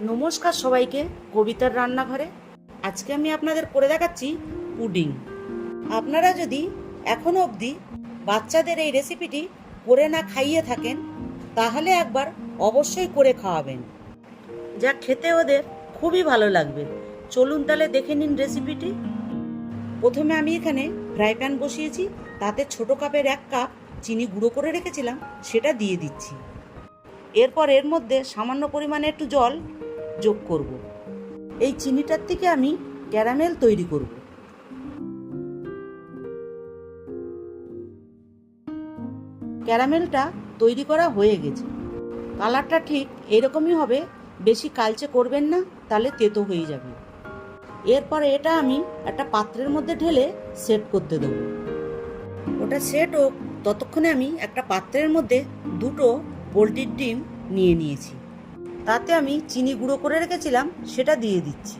নমস্কার সবাইকে, কবিতার রান্নাঘরে। আজকে আমি আপনাদের করে দেখাচ্ছি পুডিং। আপনারা যদি এখনও অবধি বাচ্চাদের এই রেসিপিটি করে না খাইয়ে থাকেন, তাহলে একবার অবশ্যই করে খাওয়াবেন। যা খেতে ওদের খুবই ভালো লাগবে। চলুন তাহলে দেখে নিন রেসিপিটি। প্রথমে আমি এখানে ফ্রাই প্যান বসিয়েছি, তাতে ছোট কাপের এক কাপ চিনি গুঁড়ো করে রেখেছিলাম, সেটা দিয়ে দিচ্ছি। এরপর এর মধ্যে সামান্য পরিমাণে একটু জল যোগ করব। এই চিনিটার থেকে আমি ক্যারামেল তৈরি করব। ক্যারামেলটা তৈরি করা হয়ে গেছে। কালারটা ঠিক এরকমই হবে, বেশি কালচে করবেন না, তাহলে তেতো হয়ে যাবে। এরপরে এটা আমি একটা পাত্রের মধ্যে ঢেলে সেট করতে দেবো। ওটা সেট হোক, ততক্ষণে আমি একটা পাত্রের মধ্যে দুটো পোলট্রির ডিম নিয়ে নিয়েছি। তাতে আমি চিনি গুঁড়ো করে রেখেছিলাম, সেটা দিয়ে দিচ্ছি।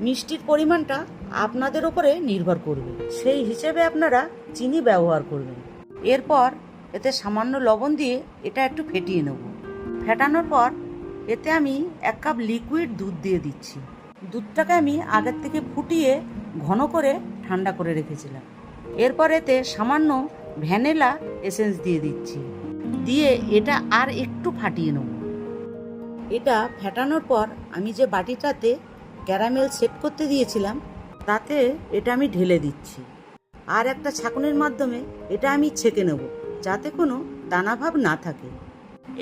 মিষ্টির পরিমাণটা আপনাদের ওপরে নির্ভর করবে। সেই হিসেবে আপনারা চিনি ব্যবহার করবেন। এরপর এতে সামান্য লবণ দিয়ে এটা একটু ফেটিয়ে নেব। ফেটানোর পর এতে আমি এক কাপ লিকুইড দুধ দিয়ে দিচ্ছি। দুধটাকে আমি আগের থেকে ফুটিয়ে ঘন করে ঠান্ডা করে রেখেছিলাম। এরপর এতে সামান্য ভ্যানিলা এসেন্স দিয়ে দিচ্ছি। দিয়ে এটা আর একটু ফাটিয়ে নেব। এটা ফেটানোর পর আমি যে বাটিটাতে ক্যারামেল সেট করতে দিয়েছিলাম, তাতে এটা আমি ঢেলে দিচ্ছি। আর একটা ছাঁকুনির মাধ্যমে এটা আমি ছেঁকে নেব, যাতে কোনো দানাভাব না থাকে।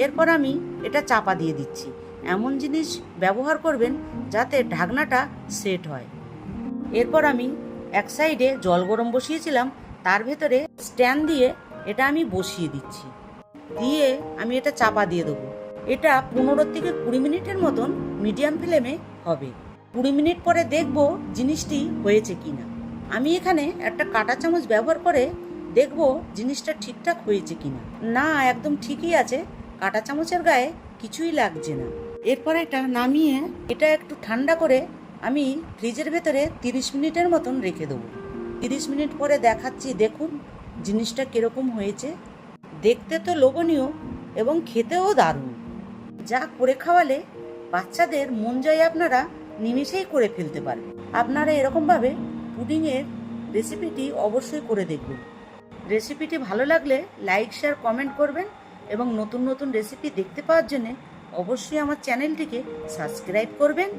এরপর আমি এটা চাপা দিয়ে দিচ্ছি। এমন জিনিস ব্যবহার করবেন যাতে ঢাকনাটা সেট হয়। এরপর আমি এক সাইডে জল গরম বসিয়েছিলাম, তার ভেতরে স্ট্যান্ড দিয়ে এটা আমি বসিয়ে দিচ্ছি। দিয়ে আমি এটা চাপা দিয়ে দেবো। এটা পনেরো থেকে কুড়ি মিনিটের মতন মিডিয়াম ফ্লেমে হবে। কুড়ি মিনিট পরে দেখব জিনিসটি হয়েছে কিনা। আমি এখানে একটা কাঁটা চামচ ব্যবহার করে দেখব জিনিসটা ঠিকঠাক হয়েছে কিনা। না না, একদম ঠিকই আছে। কাঁটা চামচের গায়ে কিছুই লাগছে না। এরপর এটা নামিয়ে এটা একটু ঠান্ডা করে আমি ফ্রিজের ভেতরে তিরিশ মিনিটের মতন রেখে দেবো। তিরিশ মিনিট পরে দেখাচ্ছি, দেখুন জিনিসটা কীরকম হয়েছে। দেখতে তো লোভনীয় এবং খেতেও দারুণ। যা করে খাওয়ালে বাচ্চাদের মন জয় আপনারা নিমিষেই করে ফেলতে পারবেন। আপনারা এরকমভাবে পুডিংয়ের রেসিপিটি অবশ্যই করে দেখবেন রেসিপিটি ভালো লাগলে লাইক, শেয়ার, কমেন্ট করবেন এবং নতুন নতুন রেসিপি দেখতে পাওয়ার জন্যে অবশ্যই আমার চ্যানেলটিকে সাবস্ক্রাইব করবেন।